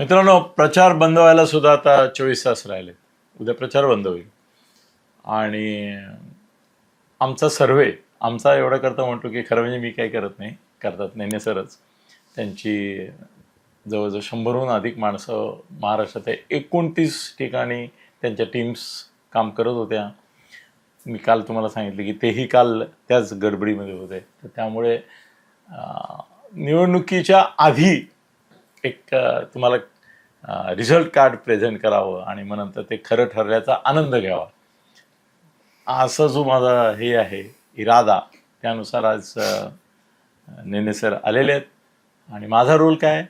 मित्रांनो प्रचार बंद व्हायला सुद्धा आता चोवीस तास राहिले. उद्या प्रचार बंद होईल. आणि आमचा सर्वे आमचा एवढा करता म्हणतो की खरं म्हणजे मी काय करत नाही करतात नेने सरच. त्यांची जवळजवळ शंभरहून अधिक माणसं महाराष्ट्रात एकोणतीस ठिकाणी त्यांच्या टीम्स काम करत होत्या. मी काल तुम्हाला सांगितलं की तेही काल त्याच गडबडीमध्ये होते. तर त्यामुळे निवडणुकीच्या आधी एक तुम्हाला रिझल्ट कार्ड प्रेझेंट करावं आणि मग नंतर ते खरं ठरल्याचा आनंद घ्यावा. असा जो माझा हे आहे इरादा त्यानुसार आज नेने सर आलेले आहेत. आणि माझा रोल काय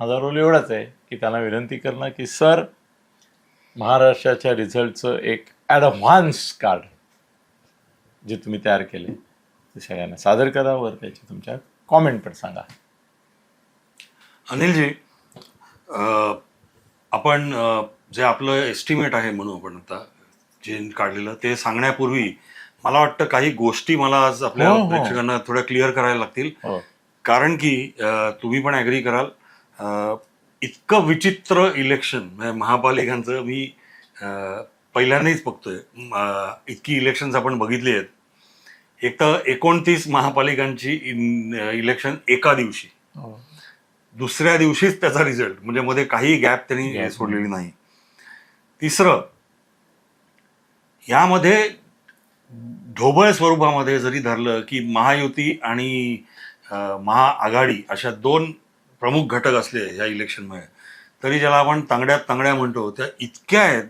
माझा रोल एवढाच आहे की त्यांना विनंती करणं की सर महाराष्ट्राच्या रिझल्टचं एक ॲडव्हान्स कार्ड जे तुम्ही तयार केले ते सगळ्यांना सादर करा. वर त्याची तुमच्या कॉमेंट पण सांगा. अनिलजी आपण जे आपलं एस्टिमेट आहे म्हणू आपण आता जे काढलेलं ते सांगण्यापूर्वी मला वाटतं काही गोष्टी मला आज आपल्या हो, हो. प्रेक्षकांना थोड्या क्लिअर करायला लागतील. हो. कारण की तुम्ही पण ॲग्री कराल इतकं विचित्र इलेक्शन म्हणजे महापालिकांचं मी पहिल्यांदाच बघतोय. इतकी इलेक्शन्स आपण बघितली आहेत. एक तर एकोणतीस महापालिकांची इलेक्शन एका दिवशी. दुसऱ्या दिवशीच त्याचा रिझल्ट म्हणजे मध्ये काही गॅप त्यांनी सोडलेली नाही. तिसरं यामध्ये ढोबळ स्वरूपामध्ये जरी धरलं की महायुती आणि महाआघाडी अशा दोन प्रमुख घटक असले या इलेक्शनमध्ये तरी ज्याला आपण तांगड्यात तांगड्या म्हणतो त्या इतक्या आहेत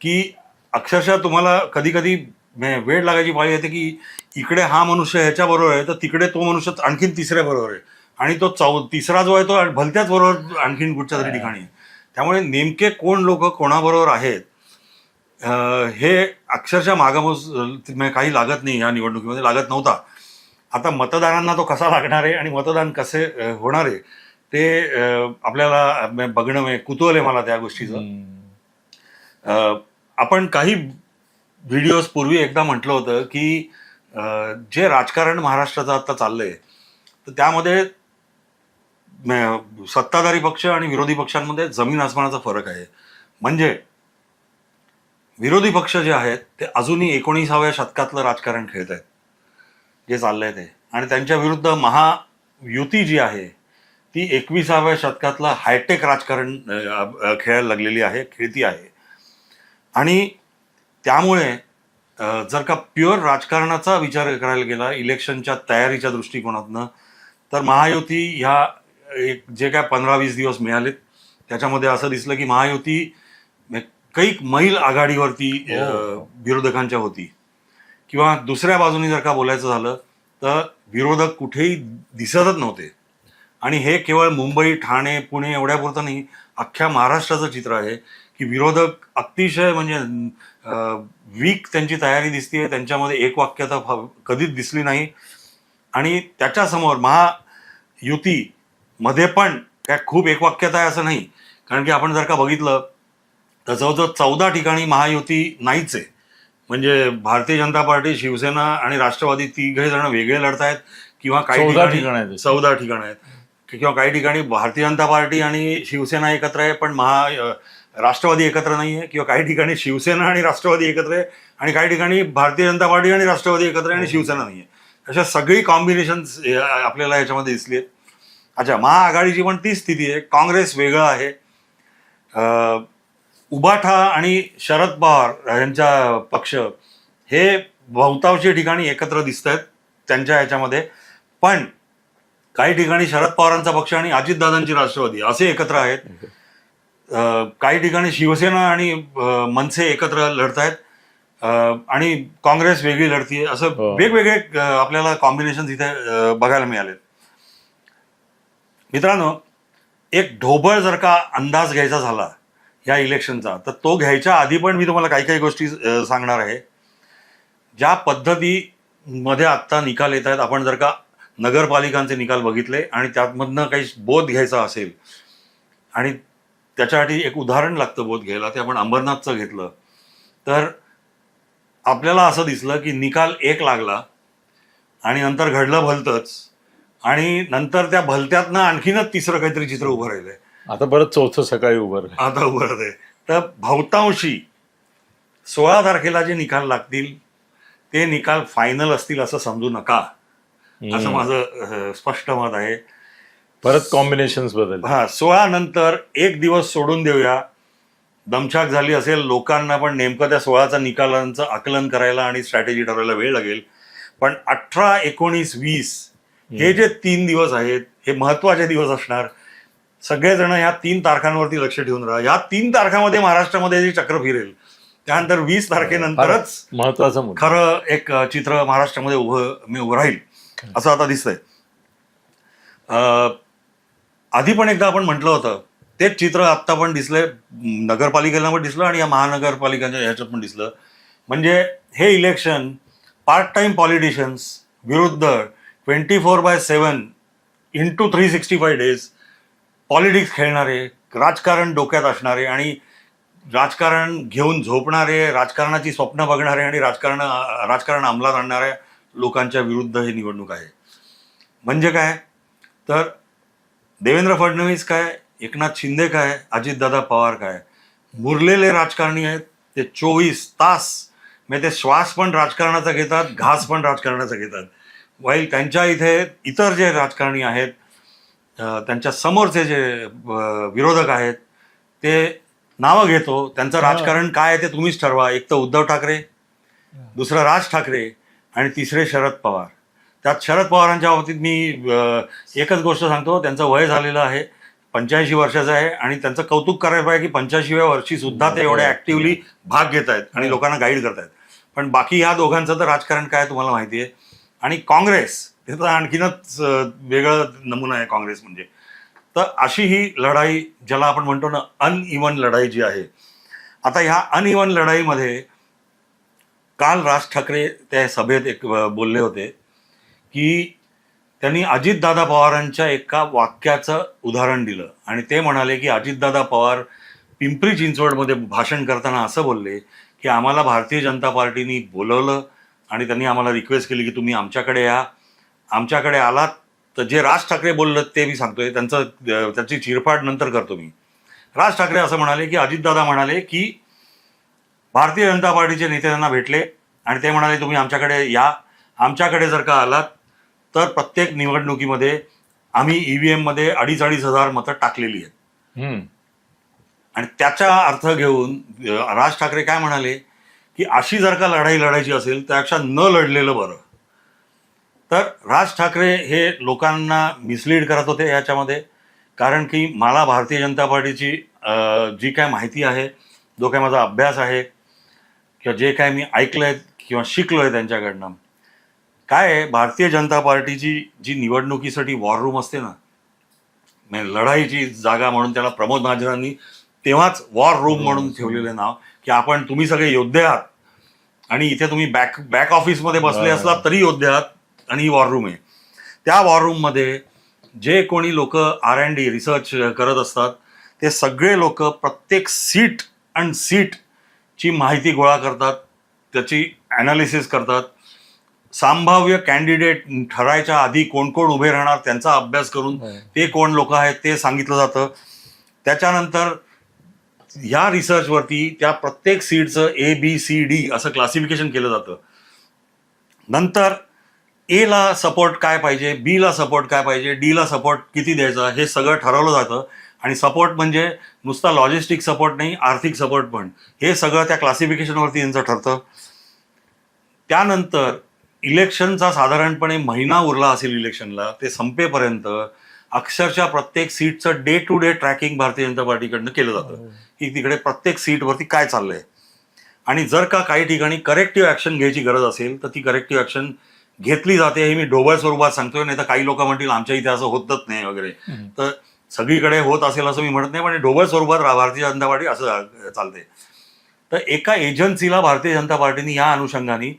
की अक्षरशः तुम्हाला कधी कधी वेळ लागायची पाळी येते की इकडे हा मनुष्य ह्याच्या बरोबर आहे तर तिकडे तो मनुष्य आणखीन तिसऱ्या बरोबर आहे. आणि तो चौ तिसरा जो आहे तो भलत्याच बरोबर आणखीन कुठच्या तरी ठिकाणी आहे. त्यामुळे नेमके कोण लोक कोणाबरोबर आहेत हे अक्षरशः मागामोस म्हणजे काही लागत नाही या निवडणुकीमध्ये लागत नव्हता. आता मतदारांना तो कसा लागणार आहे आणि मतदान कसे होणार आहे ते आपल्याला बघणं म्हणजे कुतूहल आहे मला त्या गोष्टीचं. आपण काही व्हिडिओज पूर्वी एकदा म्हटलं होतं की जे राजकारण महाराष्ट्राचं आता चाललंय तर त्यामध्ये सत्ताधारी पक्ष आणि विरोधी पक्षांमध्ये जमीन आसमानाचा फरक आहे. म्हणजे विरोधी पक्ष जे आहेत ते अजूनही एकोणीसाव्या शतकातलं राजकारण खेळत आहेत. जे चाललंय ते. आणि त्यांच्या विरुद्ध महायुती जी आहे ती एकविसाव्या शतकातलं हायटेक राजकारण खेळायला लागलेली आहे खेळती आहे. आणि त्यामुळे जर का प्युअर राजकारणाचा विचार करायला गेला इलेक्शनच्या तयारीच्या दृष्टिकोनातनं तर महायुती ह्या एक जे काय पंधरा वीस दिवस मिळालेत त्याच्यामध्ये असं दिसलं की महायुती कैक मैल आघाडीवरती हो. विरोधकांच्या होती. किंवा दुसऱ्या बाजूने जर का बोलायचं झालं तर विरोधक कुठेही दिसतच नव्हते. आणि हे केवळ मुंबई ठाणे पुणे एवढ्यापुरतं नाही अख्ख्या महाराष्ट्राचं चित्र आहे की विरोधक अतिशय म्हणजे वीक त्यांची तयारी दिसते त्यांच्यामध्ये एक वाक्यता कधीच दिसली नाही. आणि त्याच्यासमोर महायुती मध्ये पण काय खूप एकवाक्यता आहे असं नाही. कारण की आपण जर का बघितलं तर जवळजवळ चौदा ठिकाणी महायुती नाहीच आहे. म्हणजे भारतीय जनता पार्टी शिवसेना आणि राष्ट्रवादी तिघे जण वेगळे लढत आहेत किंवा काही चौदा ठिकाणी. चौदा ठिकाण आहेत. किंवा काही ठिकाणी भारतीय जनता पार्टी आणि शिवसेना एकत्र आहे पण महा राष्ट्रवादी एकत्र नाही आहे. किंवा काही ठिकाणी शिवसेना आणि राष्ट्रवादी एकत्र आहे आणि काही ठिकाणी भारतीय जनता पार्टी आणि राष्ट्रवादी एकत्र आहे आणि शिवसेना नाही आहे. अशा सगळी कॉम्बिनेशन्स आपल्याला याच्यामध्ये दिसली आहेत. अच्छा महाआघाडीची पण तीच स्थिती आहे. काँग्रेस वेगळं आहे. उबाठा आणि शरद पवार यांच्या पक्ष हे बहुतांशी ठिकाणी एकत्र दिसत आहेत त्यांच्या ह्याच्यामध्ये. पण काही ठिकाणी शरद पवारांचा पक्ष आणि अजितदादांची राष्ट्रवादी असे एकत्र आहेत. काही ठिकाणी शिवसेना आणि मनसे एकत्र लढत आहेत आणि काँग्रेस वेगळी लढतीये. असं हो. वेगवेगळे आपल्याला कॉम्बिनेशन इथे बघायला मिळाले मित्रांनो एक ढोबळ जर का अंदाज घ्यायचा झाला या इलेक्शनचा तर तो घ्यायच्या आधी पण मी तुम्हाला काही काही गोष्टी सांगणार आहे. ज्या पद्धतीमध्ये आत्ता निकाल येत आहेत आपण जर का नगरपालिकांचे निकाल बघितले आणि त्यातमधनं काही बोध घ्यायचा असेल आणि त्याच्यासाठी एक उदाहरण लागतं बोध घ्यायला ते आपण अंबरनाथचं घेतलं तर आपल्याला असं दिसलं की निकाल एक लागला आणि नंतर घडलं भलतंच. आणि नंतर त्या भलत्यातनं आणखीनच तिसरं काहीतरी चित्र उभं राहिलंय. आता परत चौथं सकाळी उभं राहिलं. आता उभं आहे तर बहुतांशी सोळा तारखेला जे निकाल लागतील ते निकाल फायनल असतील असं समजू नका. असं. माझं स्पष्ट मत आहे. परत कॉम्बिनेशन बदल हा सोळा नंतर एक दिवस सोडून देऊया. दमछाक झाली असेल लोकांना पण नेमकं त्या सोळाचा निकालांचं आकलन करायला आणि स्ट्रॅटेजी ठरवायला वेळ लागेल. पण अठरा एकोणीस वीस हे जे तीन दिवस आहेत हे महत्त्वाचे दिवस असणार सगळेजण ह्या तीन तारखांवरती लक्ष ठेवून राहा. या तीन तारखांमध्ये महाराष्ट्रामध्ये जे चक्र फिरेल त्यानंतर वीस तारखेनंतरच महत्त्वाचा खरं एक चित्र महाराष्ट्रामध्ये उभं मी उभं राहील असं आता दिसतंय. अ, आधी पण एकदा आपण म्हटलं होतं तेच चित्र आत्ता पण दिसलंय नगरपालिकेला पण दिसलं आणि या महानगरपालिकांच्या ह्याच्यात पण दिसलं. म्हणजे हे इलेक्शन पार्ट टाइम पॉलिटिशियन्स विरुद्ध twenty four by seven into three sixty five days politics खेळणारे राजकारण डोक्यात असणारे आणि राजकारण घेऊन झोपणारे राजकारणाची स्वप्न बघणारे आणि राजकारण राजकारण अंमलात आणणाऱ्या लोकांच्या विरुद्ध ही निवडणूक आहे. म्हणजे काय? तर देवेंद्र फडणवीस काय? एकनाथ शिंदे काय? अजितदादा पवार काय? मुरलेले राजकारणी आहेत ते चोवीस तास म्हणजे ते श्वास पण राजकारणाचा घेतात घास पण राजकारणाचा घेतात. वाईल त्यांच्या इथे इतर जे राजकारणी आहेत त्यांच्या समोरचे जे विरोधक आहेत ते नावं घेतो. त्यांचं राजकारण काय आहे ते तुम्हीच ठरवा. एक तर उद्धव ठाकरे दुसरं राज ठाकरे आणि तिसरे शरद पवार. त्यात शरद पवारांच्या बाबतीत मी एकच गोष्ट सांगतो. त्यांचं वय झालेलं आहे पंच्याऐंशी वर्षाचं आहे आणि त्यांचं कौतुक करायला पाहिजे की पंच्याऐंशीव्या वर्षी सुद्धा ते एवढे ऍक्टिव्हली भाग घेत आहेत आणि लोकांना गाईड करतायत. पण बाकी ह्या दोघांचं तर राजकारण काय तुम्हाला माहिती आहे? आणि काँग्रेस हे तर आणखीनच वेगळं नमुना आहे काँग्रेस म्हणजे. तर अशी ही लढाई ज्याला आपण म्हणतो ना अनइवन लढाई जी आहे. आता ह्या अनइवन लढाईमध्ये काल राज ठाकरे त्या सभेत एक बोलले होते की त्यांनी अजितदादा पवारांच्या एका वाक्याचं उदाहरण दिलं. आणि ते म्हणाले की अजितदादा पवार पिंपरी चिंचवडमध्ये भाषण करताना असं बोलले की आम्हाला भारतीय जनता पार्टीनी बोलवलं आणि त्यांनी आम्हाला रिक्वेस्ट केली की तुम्ही आमच्याकडे या. आमच्याकडे आलात तर जे राज ठाकरे बोललं ते मी सांगतोय. त्यांचं त्याची चिरफाड नंतर करतो मी. राज ठाकरे असं म्हणाले की अजितदादा म्हणाले की भारतीय जनता पार्टीचे नेते त्यांना भेटले आणि ते म्हणाले तुम्ही आमच्याकडे या. आमच्याकडे जर का आलात तर प्रत्येक निवडणुकीमध्ये आम्ही ईव्हीएममध्ये अडीच अडीच हजार मतं टाकलेली आहेत. आणि त्याचा अर्थ घेऊन राज ठाकरे काय म्हणाले की अशी जर का लढाई लढायची असेल त्यापेक्षा न लढलेलं बरं. तर राज ठाकरे हे लोकांना मिसलीड करत होते याच्यामध्ये कारण की मला भारतीय जनता पार्टीची जी काय माहिती आहे जो काय माझा अभ्यास आहे किंवा जे काय मी ऐकलंय किंवा शिकलोय त्यांच्याकडनं काय आहे भारतीय जनता पार्टीची जी निवडणुकीसाठी वॉर रूम असते ना म्हणजे लढाईची जागा म्हणून त्याला प्रमोद महाजनांनी तेव्हाच वॉर रूम म्हणून ठेवलेलं नाव की आपण तुम्ही सगळे योद्धे आहात. आणि इथे तुम्ही बॅक बॅक ऑफिसमध्ये बसले बरं. असलात तरी योद्धे आहात आणि ही वॉर रूम आहे. त्या वॉर रूममध्ये जे कोणी लोक आर अँड डी रिसर्च करत असतात ते सगळे लोक प्रत्येक सीट अँड सीटची माहिती गोळा करतात त्याची ॲनालिसिस करतात. संभाव्य कॅन्डिडेट ठरायच्या आधी कोण कोण उभे राहणार त्यांचा अभ्यास करून ते कोण लोक आहेत ते सांगितलं जातं. त्याच्यानंतर ह्या रिसर्चवरती त्या प्रत्येक सीटचं ए बी सी डी असं क्लासिफिकेशन केलं जातं. नंतर ए ला सपोर्ट काय पाहिजे बी ला सपोर्ट काय पाहिजे डी ला सपोर्ट किती द्यायचा हे सगळं ठरवलं जातं. आणि सपोर्ट म्हणजे नुसता लॉजिस्टिक सपोर्ट नाही आर्थिक सपोर्ट पण. हे सगळं त्या क्लासिफिकेशनवरती यांचं ठरतं. त्यानंतर इलेक्शनचा साधारणपणे महिना उरला असेल इलेक्शनला ते संपेपर्यंत अक्षरशः प्रत्येक सीटचं day to day tracking Bharatiya Janata पार्टीकडनं केलं जातं. की तिकडे प्रत्येक सीटवरती काय चाललंय. आणि जर का काही ठिकाणी करेक्टिव्ह ऍक्शन घ्यायची गरज असेल तर ती करेक्टिव्ह ऍक्शन घेतली जाते हे मी ढोबळ स्वरूपात सांगतोय नाही तर काही लोक म्हणतील आमच्या इथे असं होतच नाही वगैरे. तर सगळीकडे होत असेल असं मी म्हणत नाही पण ढोबळ स्वरूपात भारतीय जनता पार्टी असं चालते तर एका एजन्सीला भारतीय जनता पार्टीने या अनुषंगाने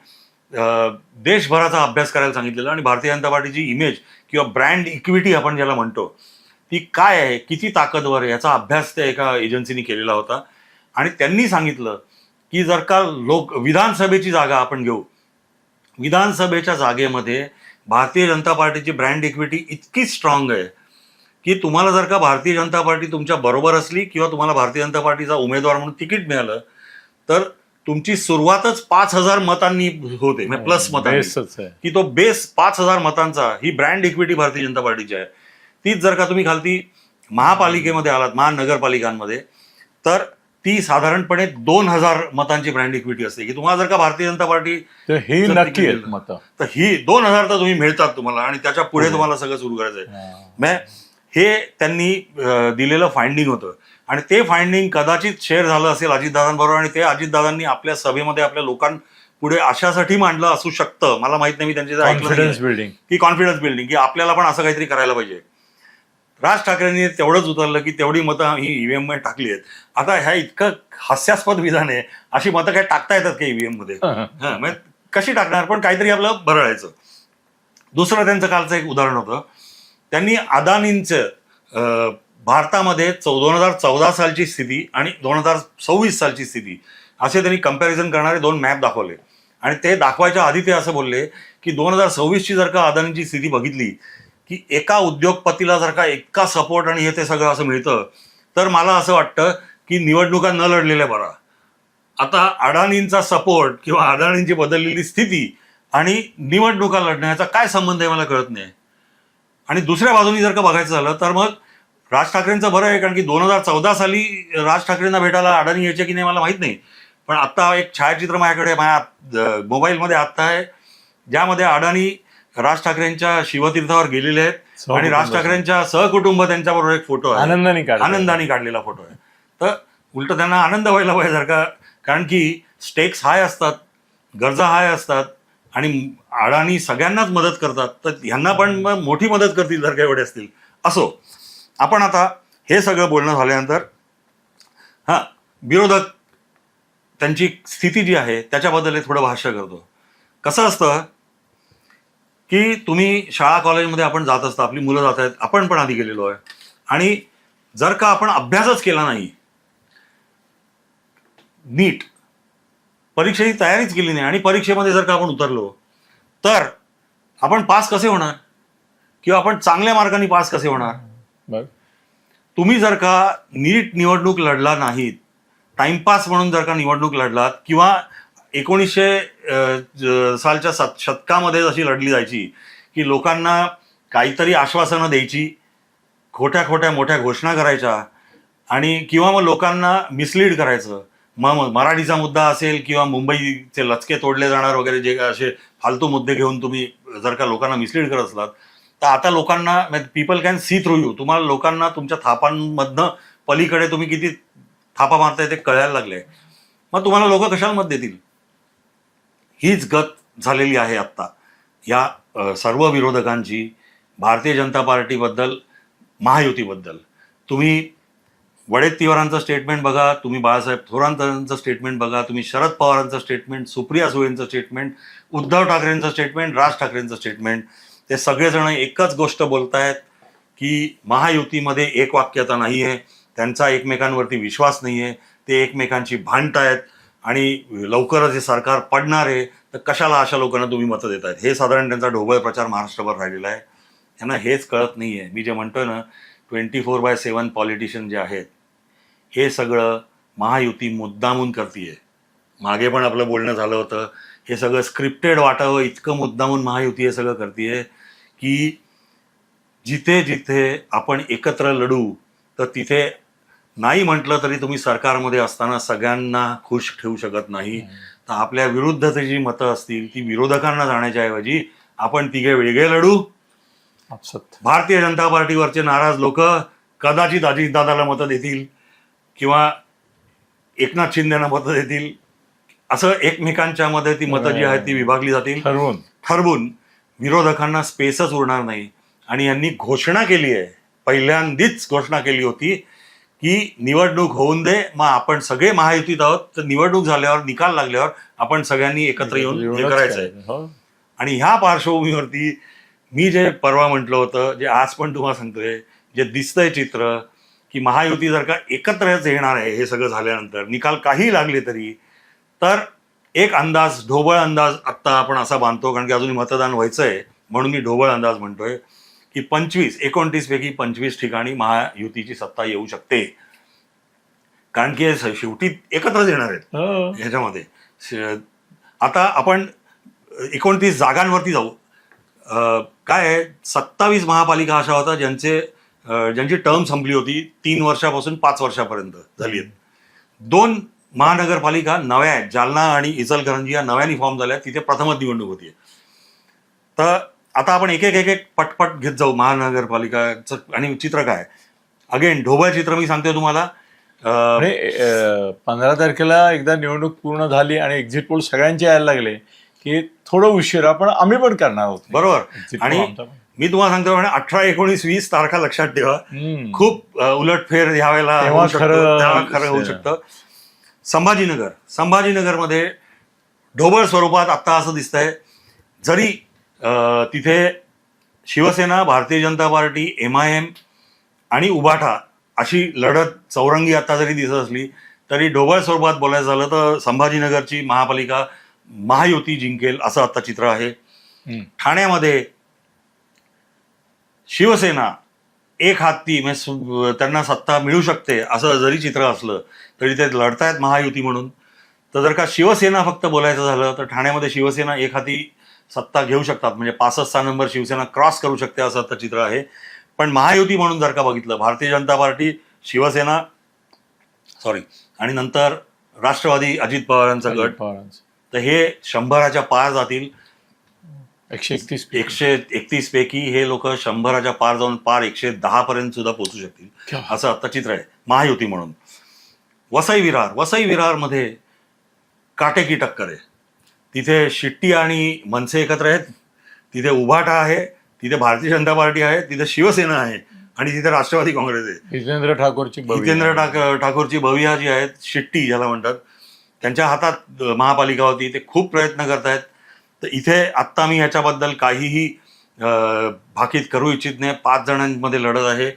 देशभराचा अभ्यास करायला सांगितलेला आणि भारतीय जनता पार्टीची इमेज किंवा ब्रँड इक्विटी आपण ज्याला म्हणतो ती काय आहे किती ताकदवर आहे याचा अभ्यास त्या एका एजन्सीने केलेला होता. आणि त्यांनी सांगितलं की जर का लोक विधानसभेची जागा आपण घेऊ विधानसभेच्या जागेमध्ये भारतीय जनता पार्टीची ब्रँड इक्विटी इतकी स्ट्रॉंग आहे की तुम्हाला जर का भारतीय जनता पार्टी तुमच्या बरोबर असली किंवा तुम्हाला भारतीय जनता पार्टीचा उमेदवार म्हणून तिकीट मिळालं तर तुमची सुरुवातच पाच हजार मतांनी होते म्हणजे प्लस मतांनी. बेसच आहे. की तो बेस पाच हजार मतांचा ही ब्रँड इक्विटी भारतीय जनता पार्टीची आहे. तीच जर का तुम्ही खालती महापालिकेमध्ये आलात महानगरपालिकांमध्ये तर ती साधारणपणे दोन हजार मतांची ब्रँड इक्विटी असते. की तुम्हाला जर का भारतीय जनता पार्टी तर ही नक्की. मतं. तर ही दोन हजार तर तुम्ही मिळतात तुम्हाला आणि त्याच्या पुढे पुढे. तुम्हाला सगळं सुरू करायचं आहे हा. हे त्यांनी दिलेलं फाइंडिंग होतं. आणि ते फाइंडिंग कदाचित शेअर झालं असेल अजितदादांबरोबर आणि ते अजितदादांनी आपल्या सभेमध्ये आपल्या लोकांपुढे अशासाठी मांडलं असू शकतं. मला माहीत नाही मी त्यांचे कॉन्फिडन्स. बिल्डिंग की कॉन्फिडन्स बिल्डिंग की आपल्याला पण असं काहीतरी करायला पाहिजे. राज ठाकरेंनी तेवढंच उतरलं की तेवढी मतं आम्ही ईव्हीएममध्ये टाकली आहेत. आता ह्या इतकं हास्यास्पद विधान आहे. अशी मतं काय टाकता येतात का ईव्हीएममध्ये? हा, म्हणजे कशी टाकणार? पण काहीतरी आपलं बरळायचं दुसरं त्यांचं कालचं एक उदाहरण होतं. त्यांनी अदानींचं भारतामध्ये चौ दोन हजार चौदा सालची स्थिती आणि दोन हजार सव्वीस सालची स्थिती असे त्यांनी कंपॅरिझन करणारे दोन मॅप दाखवले. आणि ते दाखवायच्या आधी ते असं बोलले की दोन हजार सव्वीसची जर का अदानींची स्थिती बघितली की एका उद्योगपतीला जर का इतका सपोर्ट आणि हे ते सगळं असं मिळतं तर मला असं वाटतं की निवडणुका न लढलेल्या बरा. आता अडाणींचा सपोर्ट किंवा अडाणींची बदललेली स्थिती आणि निवडणुका लढण्याचा काय संबंध आहे मला कळत नाही. आणि दुसऱ्या बाजूनी जर का बघायचं झालं तर मग राज ठाकरेंचं बरं आहे कारण की दोन हजार चौदा साली राज ठाकरेंना भेटायला अडाणी यायचे की नाही मला माहीत नाही. पण आता एक छायाचित्र माझ्याकडे माझ्या मोबाईलमध्ये आत्ता आहे ज्यामध्ये अडाणी राज ठाकरेंच्या शिवतीर्थावर गेलेले आहेत. आणि राज ठाकरेंच्या सहकुटुंब त्यांच्याबरोबर एक फोटो आहे. आनंदाने आनंदाने काढलेला फोटो आहे. तर उलट त्यांना आनंद व्हायला पाहिजे जर का कारण की स्टेक्स हाय असतात गरजा हाय असतात आणि अडाणी सगळ्यांनाच मदत करतात तर ह्यांना पण मोठी मदत करतील जर का एवढे असतील. असो आपण आता हे सगळं बोलणं झाल्यानंतर हां विरोधक त्यांची स्थिती जी आहे त्याच्याबद्दल थोडं भाष्य करतो. कसं असतं की तुम्ही शाळा कॉलेजमध्ये आपण जात असता आपली मुलं जात आहेत आपण पण आधी गेलेलो आहे. आणि जर का आपण अभ्यासच केला नाही नीट परीक्षेची तयारीच केली नाही आणि परीक्षेमध्ये जर का आपण उतरलो तर आपण पास कसे होणार? किंवा आपण चांगल्या मार्गाने पास कसे होणार? तुम्ही जर का नीट निवडणूक लढला नाहीत टाइमपास म्हणून जर का निवडणूक लढलात किंवा एकोणीसशे सालच्या सत शतकामध्ये जशी लढली जायची की लोकांना काहीतरी आश्वासनं द्यायची खोट्या खोट्या मोठ्या घोषणा करायच्या आणि किंवा मग लोकांना मिसलीड करायचं मग मराठीचा मुद्दा असेल किंवा मुंबईचे लचके तोडले जाणार वगैरे जे काय असे फालतू मुद्दे घेऊन तुम्ही जर का लोकांना मिसलीड करत असलात तर आता लोकांना people can see through you तुम्हाला लोकांना तुमच्या थापांमधनं पलीकडे तुम्ही किती थापा मारताय ते कळायला लागले. मग तुम्हाला लोक कशाला मत देतील? हीच गत झालेली आहे आत्ता. या सर्व विरोधकांची भारतीय जनता पार्टीबद्दल महायुतीबद्दल. तुम्ही वडेट्टीवारांचं स्टेटमेंट बघा तुम्ही बाळासाहेब थोरांचं स्टेटमेंट बघा तुम्ही शरद पवारांचं स्टेटमेंट सुप्रिया सुळेंचं स्टेटमेंट उद्धव ठाकरेंचं स्टेटमेंट राज ठाकरेंचं स्टेटमेंट ते सगळेजण एकच गोष्ट बोलतायत की महायुतीमध्ये एक वाक्यता नाही आहे त्यांचा एकमेकांवरती विश्वास नाही आहे ते एकमेकांची भांडत आहेत आणि लवकरच हे सरकार पडणार आहे तर कशाला अशा लोकांना तुम्ही मतं देत आहेत हे साधारण त्यांचा ढोबळ प्रचार महाराष्ट्रभर राहिलेला आहे. त्यांना हेच कळत नाही आहे मी जे म्हणतोय ना twenty four by seven politician जे आहेत हे सगळं महायुती मुद्दामून करतीये. मागे पण आपलं बोलणं झालं होतं. हे सगळं स्क्रिप्टेड वाटावं इतकं मुद्दामून महायुती हे सगळं करतीये की जिथे जिथे आपण एकत्र लढू तर तिथे नाही म्हटलं तरी तुम्ही सरकारमध्ये असताना सगळ्यांना खुश ठेवू शकत नाही. तर आपल्या विरुद्धची जी मतं असतील ती विरोधकांना जाण्याच्या ऐवजी आपण तिघे वेगळे लढू. भारतीय जनता पार्टीवरचे नाराज लोक कदाचित अजितदादाला मतं देतील. किंवा एकनाथ शिंदेना मतं देतील. असं एकमेकांच्या मध्ये ती मतं जी आहेत ती विभागली जातील. ठरवून. ठरवून विरोधकांना स्पेसच उरणार नाही. आणि यांनी घोषणा केली आहे. पहिल्यांदीच घोषणा केली होती की निवडणूक होऊन दे मग आपण सगळे महायुतीत आहोत तर निवडणूक झाल्यावर निकाल लागल्यावर आपण सगळ्यांनी एकत्र येऊन हे करायचं आहे. हो. आणि ह्या पार्श्वभूमीवरती मी जे परवा म्हटलं होतं जे आज पण तुम्हाला सांगतोय जे दिसतंय चित्र की महायुती जर का एकत्रच येणार आहे हे सगळं झाल्यानंतर निकाल काही लागले तरी तर एक अंदाज ढोबळ अंदाज आत्ता आपण असा बांधतो कारण की अजून मतदान व्हायचंय म्हणून मी ढोबळ अंदाज म्हणतोय की पंचवीस एकोणतीस पैकी पंचवीस ठिकाणी महायुतीची सत्ता येऊ शकते. कारण की शेवटी एकत्रच येणार आहेत. हो. ह्याच्यामध्ये. आता आपण एकोणतीस जागांवरती जाऊ. काय आहे? सत्तावीस महापालिका अशा होत्या ज्यांचे ज्यांची टर्म संपली होती तीन वर्षापासून पाच वर्षापर्यंत झाली आहेत. दोन महानगरपालिका नव्या आहेत. जालना आणि इचलकरंजी या नव्याने फॉर्म झाल्या. तिथे प्रथमच निवडणूक होती. तर आता आपण एक एक एक एक पटपट घेत जाऊ. महानगरपालिकाचं आणि चित्र काय? अगेन ढोबळ चित्र मी सांगतोय तुम्हाला. पंधरा तारखेला एकदा निवडणूक पूर्ण झाली आणि एक्झिट पोल सगळ्यांचे यायला लागले की थोडं उशिरा पण आम्ही पण करणार आहोत. बरोबर. आणि. मी तुम्हाला सांगतो म्हणजे अठरा एकोणीस वीस तारखा लक्षात ठेवा. खूप उलटफेर ह्या वेळेला तेव्हा होऊ शकतं. खरं- होऊ शकतं संभाजीनगर संभाजीनगरमध्ये ढोबळ स्वरूपात आत्ता असं दिसतंय जरी तिथे Shivsena Bharatiya Janata Party M I M आणि उबाठा अशी लढत चौरंगी आता जरी दिसत असली तरी ढोबळ स्वरूपात बोलायचं झालं तर संभाजीनगरची महापालिका महायुती जिंकेल असं आता चित्र आहे. ठाण्यामध्ये शिवसेना एक हाती म्हणजे त्यांना सत्ता मिळू शकते असं जरी चित्र असलं तरी ते लढतायत महायुती म्हणून. तर जर का शिवसेना फक्त बोलायचं झालं तर ठाण्यामध्ये शिवसेना एक हाती सत्ता घेऊ शकतात. म्हणजे पासष्ट नंबर शिवसेना क्रॉस करू शकते असं आता चित्र आहे. पण महायुती म्हणून जर का बघितलं भारतीय जनता पार्टी शिवसेना सॉरी आणि नंतर राष्ट्रवादी अजित पवारांचा गट पवारांचं. तर हे शंभराच्या पार जातील. एकशे एकतीस एकशे एकतीस पैकी हे लोक शंभराच्या पार जाऊन पार एकशे दहा पर्यंत सुद्धा पोहोचू शकतील? असं आता चित्र आहे. महायुती म्हणून. वसई विरार वसई विरारमध्ये काटेकी टक्कर आहे. तिथे शिट्टी आणि मनसे एकत्र आहेत. तिथे उभाटा आहे. तिथे भारतीय जनता पार्टी आहे. तिथे शिवसेना आहे. आणि तिथे राष्ट्रवादी काँग्रेस आहे. हितेंद्र ठाकूरची भव्य. जितेंद्र ठाक ठाकूरची भविया जी आहेत शिट्टी ज्याला म्हणतात त्यांच्या हातात महापालिका होती. ते खूप प्रयत्न करतायत. तर इथे आत्ता मी ह्याच्याबद्दल काहीही भाकीत करू इच्छित नाही पाच जणांमध्ये लढत आहे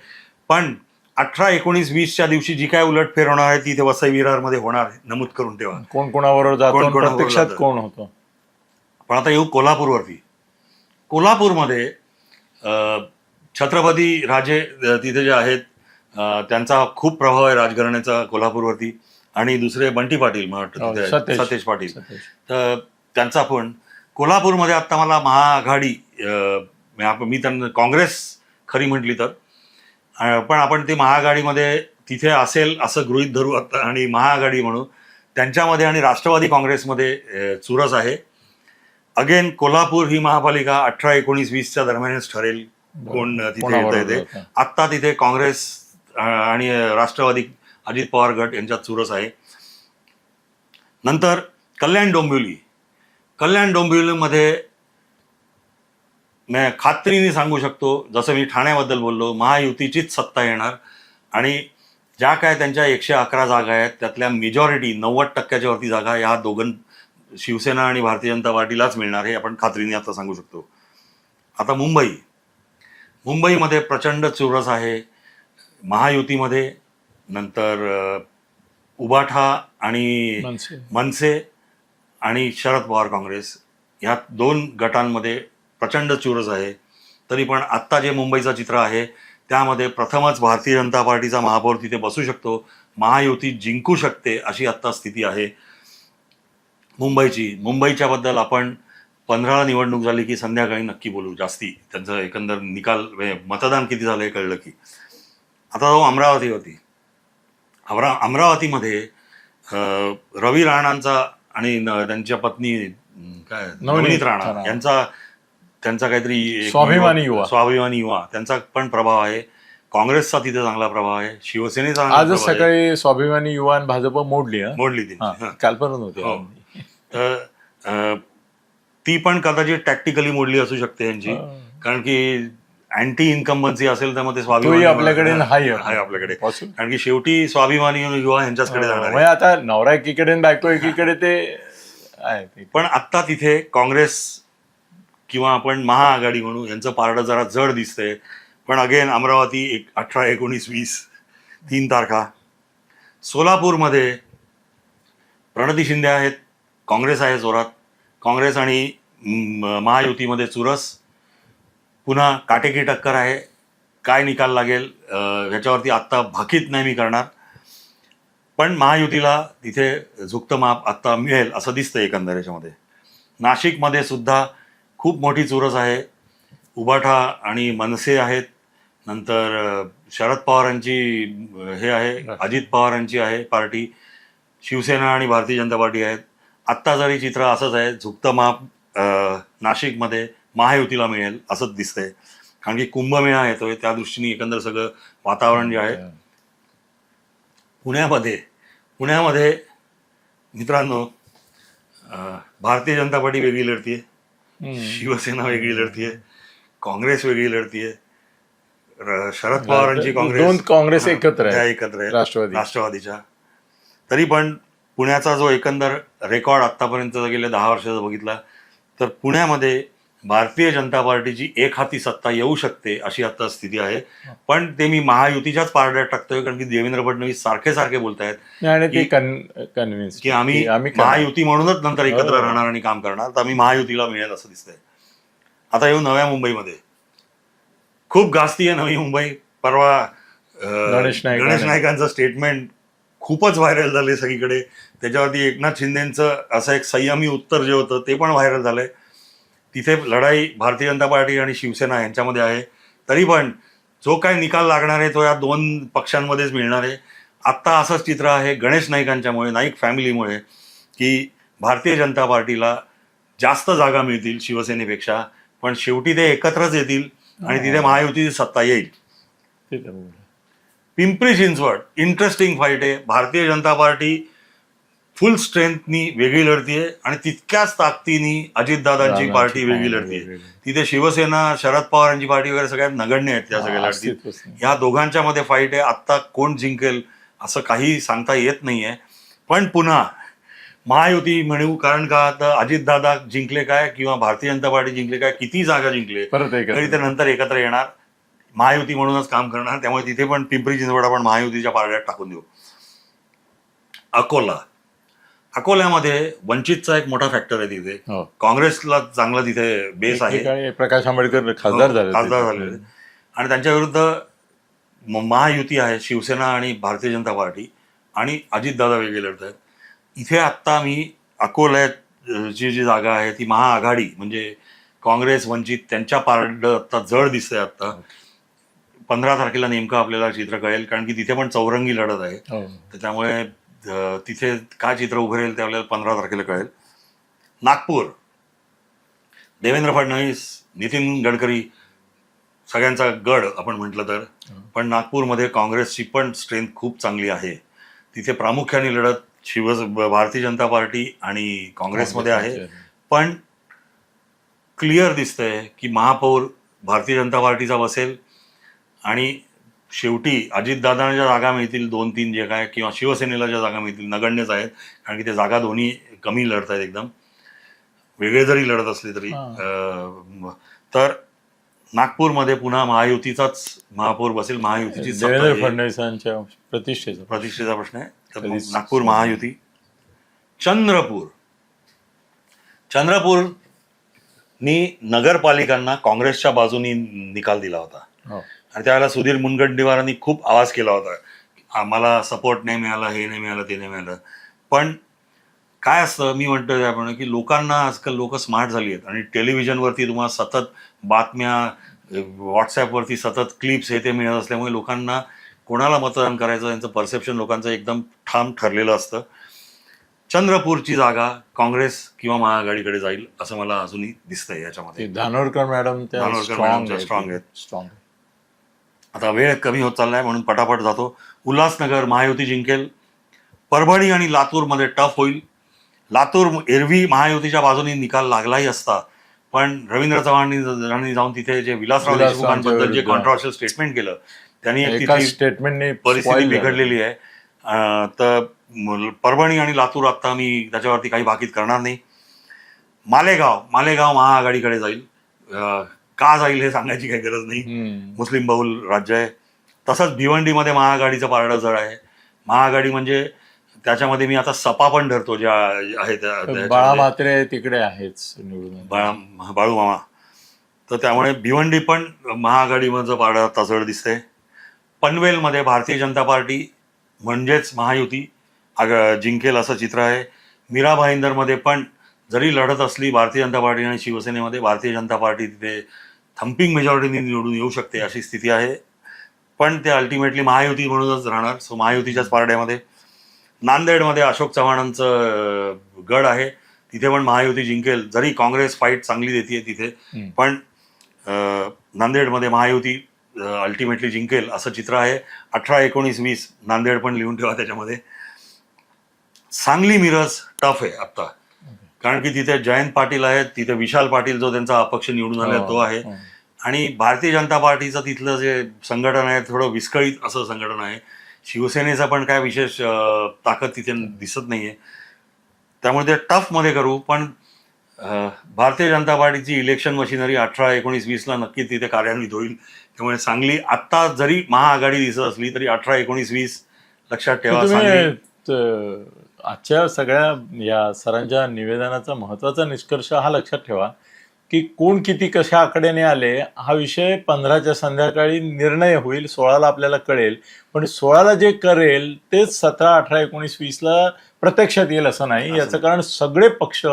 पण अठरा एकोणीस वीसच्या दिवशी जी काय उलटफेर होणार आहे ती इथे वसई विरारमध्ये होणार आहे नमूद करून ठेवा कोण कोणाबरोबर जातो कोण आणि कोणाबरोबर प्रत्यक्षात. कोण होतं पण आता येऊ कोल्हापूरवरती कोल्हापूरमध्ये छत्रपती राजे तिथे जे आहेत त्यांचा खूप प्रभाव आहे राजघराण्याचा कोल्हापूरवरती आणि दुसरे बंटी पाटील मला वाटतं हो. सतेज. पाटील. तर त्यांचा पण कोल्हापूरमध्ये आता मला महाआघाडी मी त्यांना काँग्रेस खरी म्हटली तर. पण आपण ते महाआघाडीमध्ये तिथे असेल असं गृहीत धरू आता आणि महाआघाडी म्हणू. त्यांच्यामध्ये आणि राष्ट्रवादी काँग्रेसमध्ये चुरस आहे. अगेन कोल्हापूर ही महापालिका अठरा एकोणीस वीसच्या दरम्यानच ठरेल कोण तिथे येतं कोणाबरोबर ते. जातं. आत्ता तिथे काँग्रेस आणि राष्ट्रवादी अजित पवार गट यांच्यात चुरस आहे. नंतर कल्याण डोंबिवली. कल्याण डोंबिवलीमध्ये मी खात्रीने सांगू शकतो जसं मी ठाण्याबद्दल बोललो महायुतीचीच सत्ता येणार. आणि ज्या काय त्यांच्या एकशे अकरा जागा आहेत त्यातल्या मेजॉरिटी नव्वद टक्क्याच्या वरती जागा या दोघं शिवसेना आणि भारतीय जनता पार्टीलाच मिळणार हे आपण खात्रीने आता सांगू शकतो. आता मुंबई. मुंबईमध्ये प्रचंड चुरस आहे. महायुतीमध्ये नंतर उबाठा आणि मनसे. आणि शरद पवार काँग्रेस ह्या दोन गटांमध्ये प्रचंड चुरस आहे. तरी पण आत्ता जे मुंबईचं चित्र आहे त्यामध्ये प्रथमच भारतीय जनता पार्टीचा महापौर तिथे बसू शकतो. महायुती जिंकू शकते अशी आत्ता स्थिती आहे. मुंबईची मुंबईच्याबद्दल आपण पंधराला निवडणूक झाली की संध्याकाळी नक्की बोलू जास्ती. त्यांचं एकंदर निकाल मतदान किती झालं हे कळलं की. आता जाऊ अमरावतीवरती. अमरा अमरावतीमध्ये रवी राणांचा आणि न- त्यांच्या पत्नी काय नवनीत राणा राणा. यांचा त्यांचा काहीतरी एक स्वाभिमानी युवा. स्वाभिमानी युवा त्यांचा पण प्रभाव आहे काँग्रेसचा तिथे चांगला प्रभाव आहे शिवसेनेचा चांगला आजच प्रभाव आहे. सकाळी स्वाभिमानी युवा आणि भाजप मोडली हं? मोडली ती हा, हां. कालपर्यंत होते हो. तर, अं, ती पण कदाचित टॅक्टिकली मोडली असू शकते यांची. कारण की अँटी इन्कम्बन्सी असेल तर मग ते स्वाभिमानी आपल्याकडे आहे आपल्याकडे. कारण की शेवटी स्वाभिमानी युवा यांच्याचकडे जाणार आहे. म्हणजे आता नवरा एकीकडे आणि बायको एकीकडे ते आहे. पण आत्ता तिथे काँग्रेस किंवा आपण महाआघाडी म्हणू यांचं पारडं जरा जड दिसतंय पण अगेन अमरावती एक अठरा एकोणीस वीस तीन तारखा सोलापूरमध्ये प्रणती शिंदे आहेत काँग्रेस आहे जोरात काँग्रेस आणि महायुतीमध्ये चुरस पुन्हा काटेकी टक्कर आहे. काय निकाल लागेल अं, ह्याच्यावरती आत्ता भाकीत नाही मी करणार. पण महायुतीला तिथे झुकतं माप आत्ता मिळेल असं दिसतं एकंदर याच्यामध्ये. नाशिकमध्ये सुद्धा खूप मोठी चुरस आहे. उबाठा आणि मनसे आहेत. नंतर शरद पवारांची हे आहे अजित पवारांची आहे पार्टी. शिवसेना आणि भारतीय जनता पार्टी आहेत. आत्ता जरी चित्र असंच आहे झुकतं माप नाशिकमध्ये महायुतीला मिळेल असंच दिसतंय कारण की कुंभमेळा येतोय त्या दृष्टीने एकंदर सगळं वातावरण जे आहे पुण्यामध्ये पुण्यामध्ये मित्रांनो भारतीय जनता पार्टी वेगळी लढतीये. शिवसेना वेगळी लढतीये काँग्रेस वेगळी लढतीये शरद पवारांची काँग्रेस काँग्रेस एकत्र एकत्र राष्ट्रवादी. राष्ट्रवादीच्या तरी पण पुण्याचा जो एकंदर रेकॉर्ड आतापर्यंत गेल्या दहा वर्षाचा बघितला तर पुण्यामध्ये भारतीय जनता पार्टीची एक हाती सत्ता येऊ शकते अशी आता स्थिती आहे पण ते मी महायुतीच्याच पारड्यात टाकतोय कारण की देवेंद्र फडणवीस सारखे सारखे बोलतायत कन्व्हिन्स की आम्ही. महायुती म्हणूनच नंतर एकत्र हो. राहणार आणि काम करणार तर आम्ही महायुतीला मिळेल असं दिसतंय आता येऊ नव्या मुंबईमध्ये खूप गाजती आहे नवी मुंबई परवा गणेश. नाईकांचं स्टेटमेंट खूपच व्हायरल झाले सगळीकडे त्याच्यावरती एकनाथ शिंदेचं असं एक संयमी उत्तर जे होतं ते पण व्हायरल झालंय तिथे लढाई भारतीय जनता पार्टी आणि शिवसेना यांच्यामध्ये आहे. तरी पण जो काय निकाल लागणार आहे तो या दोन पक्षांमध्येच मिळणार आहे. आत्ता असंच चित्र आहे गणेश नाईकांच्यामुळे नाईक फॅमिलीमुळे की भारतीय जनता पार्टीला जास्त जागा मिळतील शिवसेनेपेक्षा पण शेवटी ते एकत्रच येतील आणि तिथे महायुतीची सत्ता येईल. पिंपरी चिंचवड इंटरेस्टिंग फाईट आहे. भारतीय जनता पार्टी फुल स्ट्रेंथनी वेगळी लढतीये आणि तितक्याच ताकदीनी अजितदादांची पार्टी वेगळी लढतीये. तिथे शिवसेना शरद पवारांची पार्टी वगैरे सगळ्यात नगण्य आहेत त्या सगळ्या लढतीत. ह्या दोघांच्या मध्ये फाईट आहे. आत्ता कोण जिंकेल असं काही सांगता येत नाहीये. पण पुन्हा महायुती म्हणू कारण का आता अजितदादा जिंकले काय किंवा भारतीय जनता पार्टी जिंकले काय किती जागा जिंकले तरी ते नंतर एकत्र येणार. महायुती म्हणूनच काम करणार त्यामुळे तिथे पण पिंपरी चिंचवड आपण महायुतीच्या पारड्यात टाकून देऊ. अकोला. अकोल्यामध्ये वंचितचा एक मोठा फॅक्टर आहे तिथे. हो. काँग्रेसला चांगला तिथे बेस आहे. प्रकाश आंबेडकर खासदार हो, झाले खासदार झालेले आणि त्यांच्या विरुद्ध महायुती आहे शिवसेना आणि भारतीय जनता पार्टी आणि अजितदादा वेगळे लढत आहेत. इथे आत्ता मी अकोल्याची जी जागा आहे ती महाआघाडी म्हणजे काँग्रेस वंचित त्यांच्या पारड आत्ता जड दिसतंय आत्ता. पंधरा तारखेला नेमकं आपल्याला चित्र कळेल कारण की तिथे पण चौरंगी लढत आहे. हो. अ, तिथे काय चित्र उभरेल ते आपल्याला पंधरा तारखेला कळेल. नागपूर. देवेंद्र फडणवीस नितीन गडकरी सगळ्यांचा गड आपण म्हटलं तर. पण नागपूरमध्ये काँग्रेसची पण स्ट्रेंथ खूप चांगली आहे. तिथे प्रामुख्याने लढत शिव भारतीय जनता पार्टी आणि काँग्रेसमध्ये आहे. पण क्लिअर दिसतंय की महापौर भारतीय जनता पार्टीचा बसेल आणि शेवटी अजितदादांना ज्या जागा मिळतील दोन तीन जे काय किंवा शिवसेनेला ज्या जागा मिळतील नगण्यच आहेत कारण की ते जागा दोन्ही कमी लढत आहेत एकदम. वेगळे जरी लढत असले तरी तर नागपूरमध्ये पुन्हा महायुतीचाच महापौर बसेल महायुतीची. फडणवीसांच्या प्रतिष्ठेचा प्रतिष्ठेचा प्रश्न आहे. तर नागपूर महायुती. चंद्रपूर. चंद्रपूर नी नगरपालिकांना काँग्रेसच्या बाजूनी निकाल दिला होता. हो. आणि त्यावेळेला सुधीर मुनगंटीवारांनी खूप आवाज केला होता आम्हाला सपोर्ट नाही मिळाला हे नाही मिळालं ते नाही मिळालं. पण काय असतं मी म्हणतो त्याप्रमाणे की लोकांना आजकाल लोक स्मार्ट झाली आहेत. आणि टेलिव्हिजनवरती तुम्हाला सतत बातम्या व्हॉट्सॲपवरती सतत क्लिप्स हे ते मिळत असल्यामुळे लोकांना कोणाला मतदान करायचं यांचं परसेप्शन लोकांचं एकदम ठाम ठरलेलं असतं. चंद्रपूरची जागा काँग्रेस किंवा महाआघाडीकडे जाईल असं मला अजूनही दिसतंय याच्यामध्ये. धानोरकर मॅडम त्या धानोरकर स्ट्रॉंग मॅडमच्या strong आहेत. स्ट्रॉंग आता वेळ कमी होत चाललाय म्हणून पटापट जातो. उल्हासनगर महायुती जिंकेल. परभणी आणि लातूरमध्ये टफ होईल. लातूर एरवी महायुतीच्या बाजूने निकाल लागलाही असता. पण रवींद्र चव्हाणांनी जाऊन तिथे जे विलासराव देशमुखांबद्दल जे. कॉन्ट्रोवर्शियल स्टेटमेंट केलं त्यांनी स्टेटमेंटने परिस्थिती बिघडलेली आहे. तर परभणी आणि लातूर आता मी त्याच्यावरती काही भाकीत करणार नाही. मालेगाव मालेगाव महाआघाडीकडे जाईल. का जाईल हे सांगायची काही गरज नाही. मुस्लिम बहुल राज्य आहे. तसंच भिवंडीमध्ये महाआघाडीचं पारडं जड आहे. महाआघाडी म्हणजे त्याच्यामध्ये मी आता सपा पण धरतो ज्या आहे त्या- बाळा. मात्रे तिकडे आहेच बाळा बाळू मामा. तर त्यामुळे भिवंडी पण महाआघाडीमध्ये पारडं आता जड दिसतंय. पनवेलमध्ये भारतीय जनता पार्टी म्हणजेच महायुती. आग जिंकेल असं चित्र आहे. मीरा भाईंदरमध्ये पण जरी लढत असली भारतीय जनता पार्टी आणि शिवसेनेमध्ये भारतीय जनता पार्टी तिथे थम्पिंग मेजॉरिटीने निवडून येऊ शकते अशी स्थिती आहे. पण ते अल्टिमेटली महायुती म्हणूनच राहणार. सो महायुतीच्याच पारड्यामध्ये. नांदेडमध्ये अशोक चव्हाणांचं गड आहे. तिथे पण महायुती जिंकेल. जरी काँग्रेस फाईट चांगली देते तिथे. पण नांदेडमध्ये महायुती अल्टिमेटली जिंकेल असं चित्र आहे. अठरा एकोणीस वीस नांदेड पण लिहून ठेवा त्याच्यामध्ये. सांगली मिरज टफ आहे आत्ता. कारण की तिथे जयंत पाटील आहेत तिथे विशाल पाटील जो त्यांचा अपक्ष निवडून आला तो आहे. हो. आणि भारतीय जनता पार्टीचं तिथलं जे संघटन आहे थोडं विस्कळीत असं संघटन आहे. शिवसेनेचं पण काय विशेष ताकद तिथे दिसत नाहीये. त्यामुळे ते टफमध्ये करू पण भारतीय जनता पार्टीची इलेक्शन मशिनरी अठरा एकोणीस वीसला नक्की तिथे कार्यान्वित होईल. त्यामुळे सांगली आत्ता जरी महाआघाडी दिसत असली तरी अठरा एकोणीस वीस लक्षात ठेवा सांगली. आजच्या सगळ्या या सरांच्या निवेदनाचा महत्त्वाचा निष्कर्ष हा लक्षात ठेवा की कोण किती कशा आकड्याने आले हा विषय पंधराच्या संध्याकाळी निर्णय होईल सोळाला आपल्याला कळेल. पण सोळाला जे करेल तेच सतरा अठरा एकोणीस वीसला प्रत्यक्षात येईल असं नाही. याचं कारण सगळे पक्ष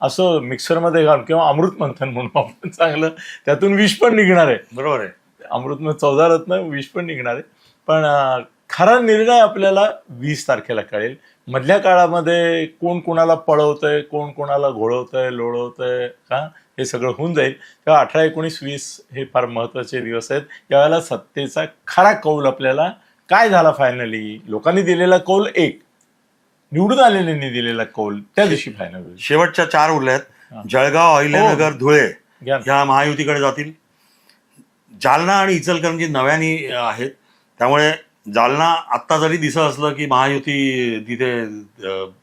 असं मिक्सरमध्ये घालून किंवा अमृत मंथन म्हणून आपण चांगलं त्यातून विष पण निघणार आहे. बरोबर आहे. अमृतमय चौदा रत्न विष पण निघणार आहे. पण खरा निर्णय आपल्याला वीस तारखेला कळेल. मधल्या काळामध्ये कोण कोणाला पळवतंय कोण कोणाला घोळवतंय लोळवतंय का हे सगळं होऊन जाईल. तेव्हा अठरा एकोणीस वीस हे फार महत्त्वाचे दिवस आहेत. यावेळेला सत्तेचा खरा कौल आपल्याला काय झाला फायनली लोकांनी दिलेला कौल एक. निवडून आलेल्यांनी दिलेला कौल त्या दिवशी फायनल होईल. शेवटच्या चार उरल्या हा. आहेत जळगाव अहिल्यानगर धुळे घ्या ना. ह्या महायुतीकडे जातील. जालना आणि इचलकरंजी नव्याने आहेत. त्यामुळे जालना आत्ता जरी दिसत असलं की महायुती तिथे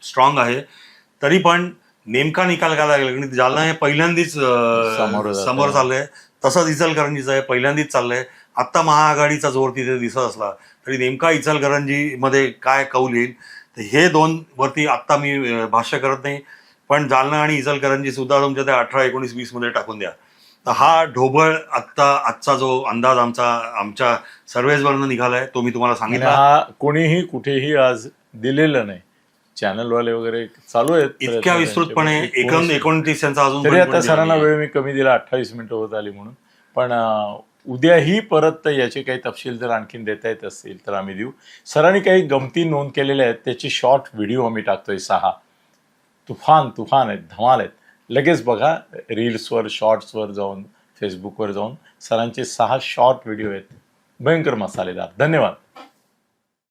स्ट्रॉंग आहे तरी पण नेमका निकाल काय लागेल? कारण जालना हे पहिल्यांदीच समोर चाललंय. तसंच इचलकरंजीचं आहे पहिल्यांदीच चाललंय. आत्ता महाआघाडीचा जोर तिथे दिसत असला तरी नेमका इचलकरंजीमध्ये काय कौल येईल? तर हे दोन वरती आत्ता मी भाष्य करत नाही. पण जालना आणि इचलकरंजी सुद्धा तुमच्या त्या अठरा एकोणीस वीसमध्ये टाकून द्या. तर हा ढोबळ आत्ता आजचा जो अंदाज आमचा आमच्या सर्वेजवरनं निघालाय तो मी तुम्हाला सांगितला. हा कोणीही कुठेही आज दिलेलं नाही. चॅनलवाले वगैरे चालू आहेत इतक्या विस्तृतपणे. एकूण एकोणतीस यांचा अजून तरी आता सरांना वेळ मी कमी दिला अठ्ठावीस मिनिटं होत आली म्हणून. पण उद्याही परत याचे काही तपशील जर आणखीन देता येत असतील तर आम्ही देऊ. सरांनी काही गमती नोंद केलेल्या आहेत त्याची शॉर्ट व्हिडिओ आम्ही टाकतोय सहा. तुफान तुफान आहेत धमाल आहेत. लगेच बघा रील्सवर शॉर्ट्सवर जाऊन फेसबुकवर जाऊन सरांचे सहा शॉर्ट व्हिडिओ आहेत. भयंकर मसालेदार. धन्यवाद.